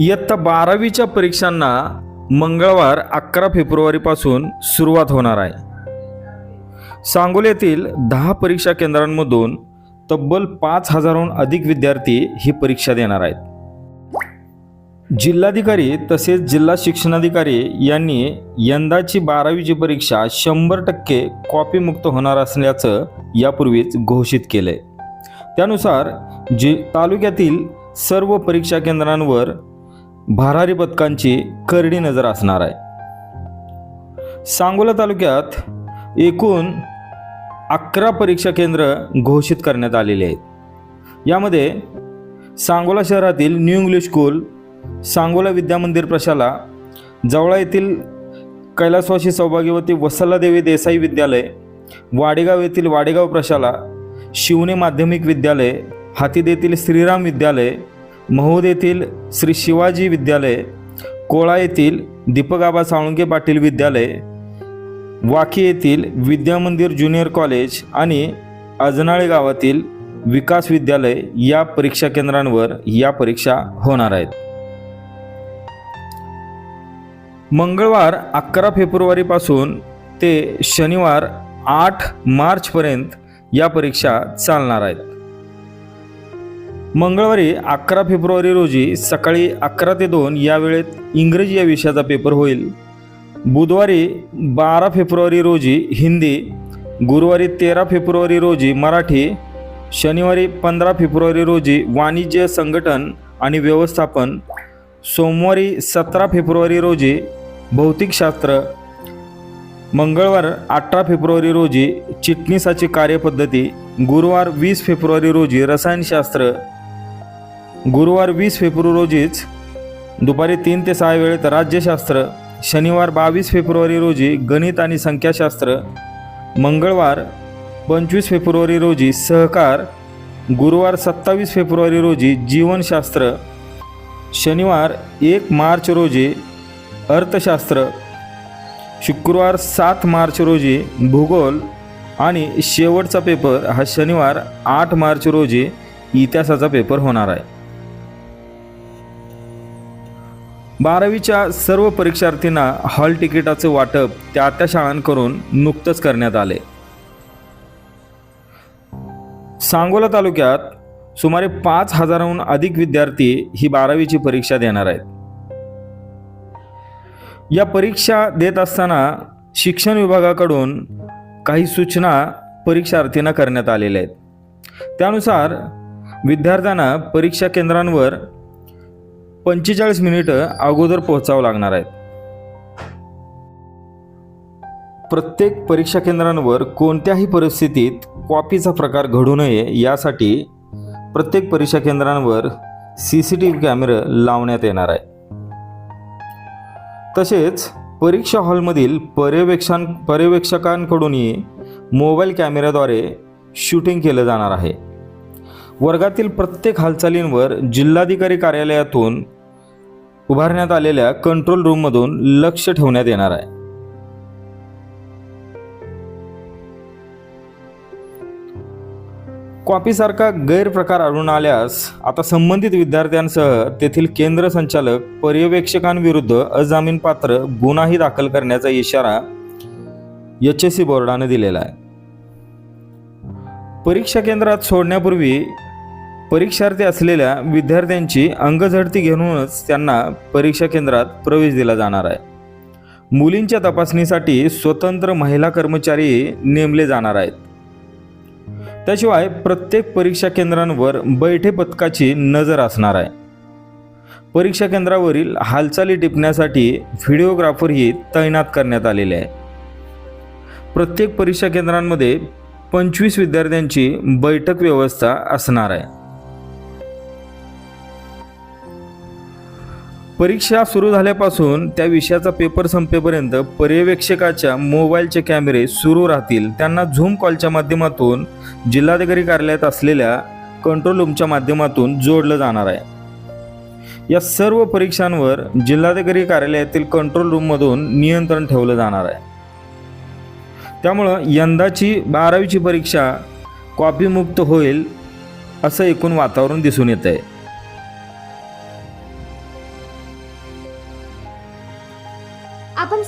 इयत्ता बारावीच्या परीक्षांना मंगळवार अकरा फेब्रुवारीपासून सुरुवात होणार आहे. सांगोल्यातील येथील दहा परीक्षा केंद्रांमधून तब्बल पाच हजारहून अधिक विद्यार्थी ही परीक्षा देणार आहेत. जिल्हाधिकारी तसेच जिल्हा शिक्षणाधिकारी यांनी यंदाची बारावीची परीक्षा शंभर टक्के कॉपीमुक्त होणार असल्याचं यापूर्वीच घोषित केलंय. त्यानुसार जि तालुक्यातील सर्व परीक्षा केंद्रांवर भरारी पथकांची करडी नजर असणार आहे. सांगोला तालुक्यात एकूण अकरा परीक्षा केंद्र घोषित करण्यात आलेले आहेत. यामध्ये सांगोला शहरातील न्यू इंग्लिश स्कूल सांगोला विद्यामंदिर प्रशाला जवळा येथील कैलासवासी सौभाग्यवती वत्सलादेवी देसाई विद्यालय वाडेगाव येथील वाडेगाव प्रशाला शिवणे माध्यमिक विद्यालय हातीद येथील श्रीराम विद्यालय महोद येथील श्री शिवाजी विद्यालय कोळा येथील दीपकाबा साळुंके पाटील विद्यालय वाकी येथील विद्यामंदिर ज्युनियर कॉलेज आणि अजनाळे गावातील विकास विद्यालय या परीक्षा केंद्रांवर या परीक्षा होणार आहेत. मंगळवार अकरा फेब्रुवारीपासून ते शनिवार आठ मार्चपर्यंत या परीक्षा चालणार आहेत. मंगळवारी अकरा फेब्रुवारी रोजी सकाळी अकरा ते दोन या वेळेत इंग्रजी या विषयाचा पेपर होईल. बुधवारी बारा फेब्रुवारी रोजी हिंदी गुरुवारी तेरा फेब्रुवारी रोजी मराठी शनिवारी पंधरा फेब्रुवारी रोजी वाणिज्य संघटन आणि व्यवस्थापन सोमवारी सतरा फेब्रुवारी रोजी भौतिकशास्त्र मंगळवार अठरा फेब्रुवारी रोजी चिटणीसाची कार्यपद्धती गुरुवार वीस फेब्रुवारी रोजी रसायनशास्त्र गुरुवार वीस फेब्रुवारी रोजीच दुपारी तीन ते सहा वेळेत राज्यशास्त्र शनिवार बावीस फेब्रुवारी रोजी गणित आणि संख्याशास्त्र मंगळवार पंचवीस फेब्रुवारी रोजी सहकार गुरुवार सत्तावीस फेब्रुवारी रोजी जीवनशास्त्र शनिवार एक मार्च रोजी अर्थशास्त्र शुक्रवार सात मार्च रोजी भूगोल आणि शेवटचा पेपर हा शनिवार आठ मार्च रोजी इतिहासाचा पेपर होणार आहे. बारावीच्या सर्व परीक्षार्थींना हॉल तिकिटाचे वाटप त्या त्या शाळांकडून नुकतंच करण्यात आले. सांगोला तालुक्यात सुमारे पाच हजाराहून अधिक विद्यार्थी ही बारावीची परीक्षा देणार आहेत. या परीक्षा देत असताना शिक्षण विभागाकडून काही सूचना परीक्षार्थींना करण्यात आलेल्या आहेत. त्यानुसार विद्यार्थ्यांना परीक्षा केंद्रांवर पंचेचाळीस मिनिटं अगोदर पोहोचावं लागणार आहेत. प्रत्येक परीक्षा केंद्रांवर कोणत्याही परिस्थितीत कॉपीचा प्रकार घडू नये यासाठी प्रत्येक परीक्षा केंद्रांवर सी सी टी व्ही कॅमेरे लावण्यात येणार आहे तसेच परीक्षा हॉलमधील पर्यवेक्षण पर्यवेक्षकांकडूनही मोबाईल कॅमेऱ्याद्वारे शूटिंग केलं जाणार आहे. वर्गातील प्रत्येक हालचालींवर जिल्हाधिकारी कार्यालयातून उभारण्यात आलेल्या कंट्रोल रूममधून लक्ष ठेवण्यात येणार आहे. कॉपीसारखा गैरप्रकार आढळून आल्यास आता संबंधित विद्यार्थ्यांसह तेथील केंद्र संचालक पर्यवेक्षकांविरुद्ध अजामीनपात्र गुन्हाही दाखल करण्याचा इशारा एच एस सी बोर्डाने दिलेला आहे. परीक्षा केंद्रात सोडण्यापूर्वी परीक्षार्थी असलेल्या विद्यार्थ्यांची अंगझडती घेऊनच त्यांना परीक्षा केंद्रात प्रवेश दिला जाणार आहे. मुलींच्या तपासणीसाठी स्वतंत्र महिला कर्मचारी नेमले जाणार आहेत. त्याशिवाय प्रत्येक परीक्षा केंद्रांवर बैठे पथकाची नजर असणार आहे. परीक्षा केंद्रावरील हालचाली टिपण्यासाठी व्हिडिओग्राफरही तैनात करण्यात आलेले आहे प्रत्येक परीक्षा केंद्रांमध्ये पंचवीस विद्यार्थ्यांची बैठक व्यवस्था असणार आहे. परीक्षा सुरू झाल्यापासून त्या विषयाचा पेपर संपेपर्यंत पर्यवेक्षकाच्या मोबाईलचे कॅमेरे सुरू राहतील. त्यांना झूम कॉलच्या माध्यमातून जिल्हाधिकारी कार्यालयात असलेल्या कंट्रोल रूमच्या माध्यमातून जोडलं जाणार आहे. या सर्व परीक्षांवर जिल्हाधिकारी कार्यालयातील कंट्रोल रूममधून नियंत्रण ठेवलं जाणार आहे. त्यामुळं यंदाची बारावीची परीक्षा कॉपीमुक्त होईल असं एकूण वातावरण दिसून येत आहे